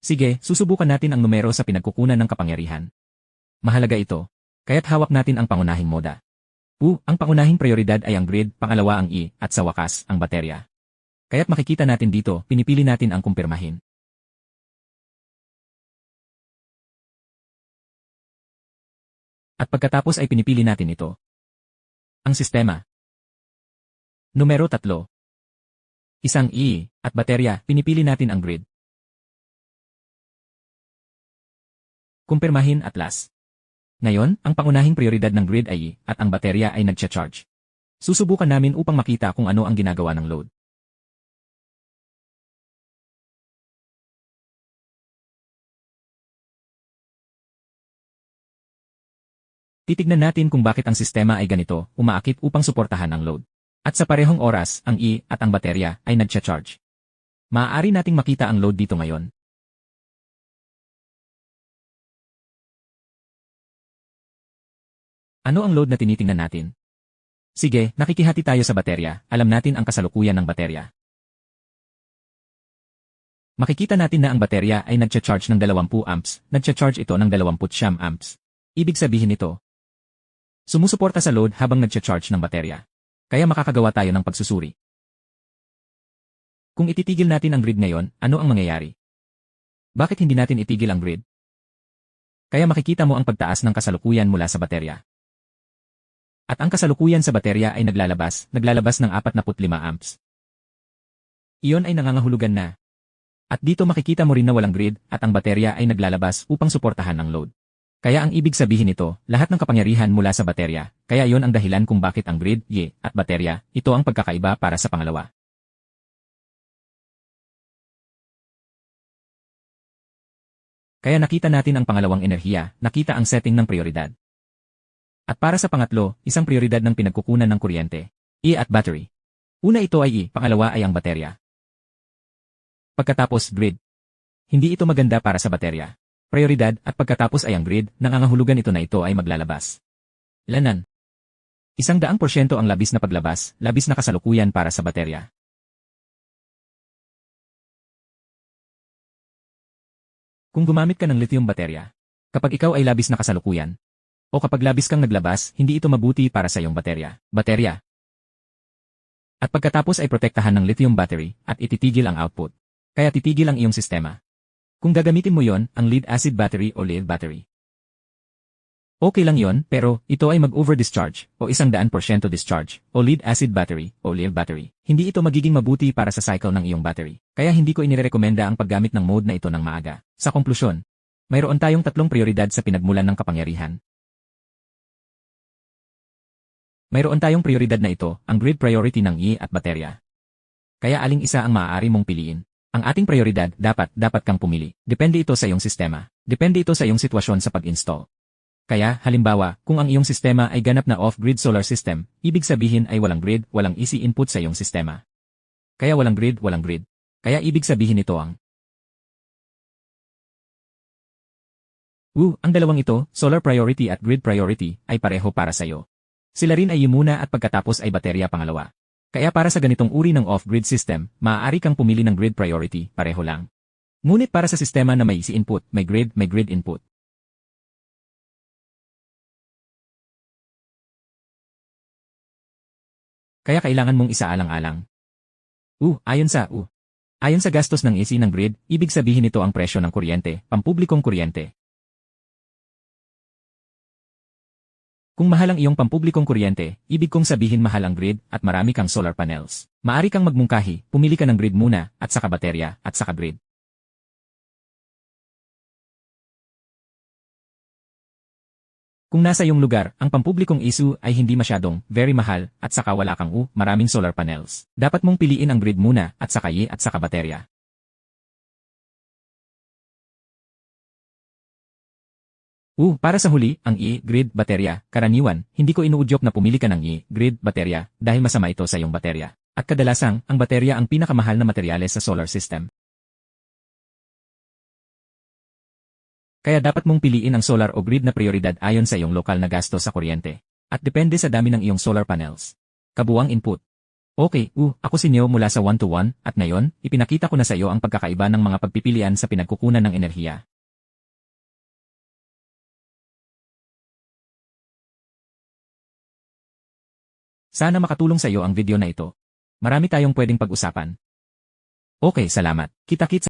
Sige, susubukan natin ang numero sa pinagkukunan ng kapangyarihan. Mahalaga ito. Kaya't hawak natin ang pangunahing moda. U, ang pangunahing prioridad ay ang grid, pangalawa ang I, at sa wakas, ang baterya. Kaya't makikita natin dito, pinipili natin ang kumpirmahin. At pagkatapos ay pinipili natin ito. Ang sistema. Numero 3. Isang I, at baterya, pinipili natin ang grid. Kumpirmahin at last. Ngayon, ang pangunahing prioridad ng grid ay at ang baterya ay nagcha-charge. Susubukan namin upang makita kung ano ang ginagawa ng load. Titignan natin kung bakit ang sistema ay ganito, umaakit upang suportahan ang load. At sa parehong oras, ang I at ang baterya ay nagcha-charge. Maaari nating makita ang load dito ngayon. Ano ang load na tinitingnan natin? Sige, nakikihati tayo sa baterya, alam natin ang kasalukuyan ng baterya. Makikita natin na ang baterya ay nagcha-charge ng 20 amps, nagcha-charge ito ng 20 siyam amps. Ibig sabihin nito, sumusuporta sa load habang nagcha-charge ng baterya. Kaya makakagawa tayo ng pagsusuri. Kung ititigil natin ang grid ngayon, ano ang mangyayari? Bakit hindi natin itigil ang grid? Kaya makikita mo ang pagtaas ng kasalukuyan mula sa baterya. At ang kasalukuyan sa baterya ay naglalabas, naglalabas ng 45 amps. Iyon ay nangangahulugan na. At dito makikita mo rin na walang grid at ang baterya ay naglalabas upang suportahan ng load. Kaya ang ibig sabihin nito, lahat ng kapangyarihan mula sa baterya, kaya yon ang dahilan kung bakit ang grid, Y, at baterya, ito ang pagkakaiba para sa pangalawa. Kaya nakita natin ang pangalawang enerhiya, nakita ang setting ng prioridad. At para sa pangatlo, isang prioridad ng pinagkukunan ng kuryente, E at battery. Una ito ay E, pangalawa ay ang baterya. Pagkatapos grid. Hindi ito maganda para sa baterya. Prioridad at pagkatapos ay ang grid, nangangahulugan ito na ito ay maglalabas. Lanan. Isang daang porsyento ang labis na paglabas, labis na kasalukuyan para sa baterya. Kung gumamit ka ng lithium baterya, kapag ikaw ay labis na kasalukuyan, o kapag labis kang naglabas, hindi ito mabuti para sa iyong baterya. Baterya. At pagkatapos ay protektahan ng lithium battery at ititigil ang output. Kaya titigil ang iyong sistema. Kung gagamitin mo yon, ang lead acid battery o lead battery. Okay lang yon, pero ito ay mag-over-discharge o isang daan porsyento discharge o lead acid battery o lead battery. Hindi ito magiging mabuti para sa cycle ng iyong battery. Kaya hindi ko inirekomenda ang paggamit ng mode na ito ng maaga. Sa konklusyon, mayroon tayong tatlong prioridad sa pinagmulan ng kapangyarihan. Mayroon tayong prioridad na ito, ang grid priority ng I at baterya. Kaya aling isa ang maaari mong piliin. Ang ating prioridad, dapat, dapat kang pumili. Depende ito sa iyong sistema. Depende ito sa iyong sitwasyon sa pag-install. Kaya, halimbawa, kung ang iyong sistema ay ganap na off-grid solar system, ibig sabihin ay walang grid, walang easy input sa iyong sistema. Kaya walang grid, walang grid. Kaya ibig sabihin ito ang Woo, ang dalawang ito, solar priority at grid priority, ay pareho para sa iyo. Sila rin ay muna at pagkatapos ay baterya pangalawa. Kaya para sa ganitong uri ng off-grid system, maaari kang pumili ng grid priority, pareho lang. Ngunit para sa sistema na may easy input, may grid, may grid input. Kaya kailangan mong isaalang-alang. Uh, ayon sa uh. Ayon sa gastos ng AC ng grid, ibig sabihin nito ang presyo ng kuryente, pampublikong kuryente. Kung mahal ang iyong pampublikong kuryente, ibig kong sabihin mahal ang grid at marami kang solar panels. Maari kang magmungkahi, pumili ka ng grid muna, at saka baterya, at saka grid. Kung nasa iyong lugar, ang pampublikong issue ay hindi masyadong, very mahal, at saka wala kang u, maraming solar panels. Dapat mong piliin ang grid muna, at saka y, at saka baterya. Uh, para sa huli, ang i-grid baterya, karaniwan, hindi ko inuudyok na pumili ka ng i-grid baterya dahil masama ito sa iyong baterya. At kadalasang, ang baterya ang pinakamahal na materyales sa solar system. Kaya dapat mong piliin ang solar o grid na prioridad ayon sa iyong lokal na gasto sa kuryente. At depende sa dami ng iyong solar panels. Kabuwang input. Okay, uh, ako si Neo mula sa 1 to 1, at ngayon, ipinakita ko na sa iyo ang pagkakaiba ng mga pagpipilian sa pinagkukunan ng enerhiya. Sana makatulong sa iyo ang video na ito. Marami tayong pwedeng pag-usapan. Okay, salamat. Kita-kits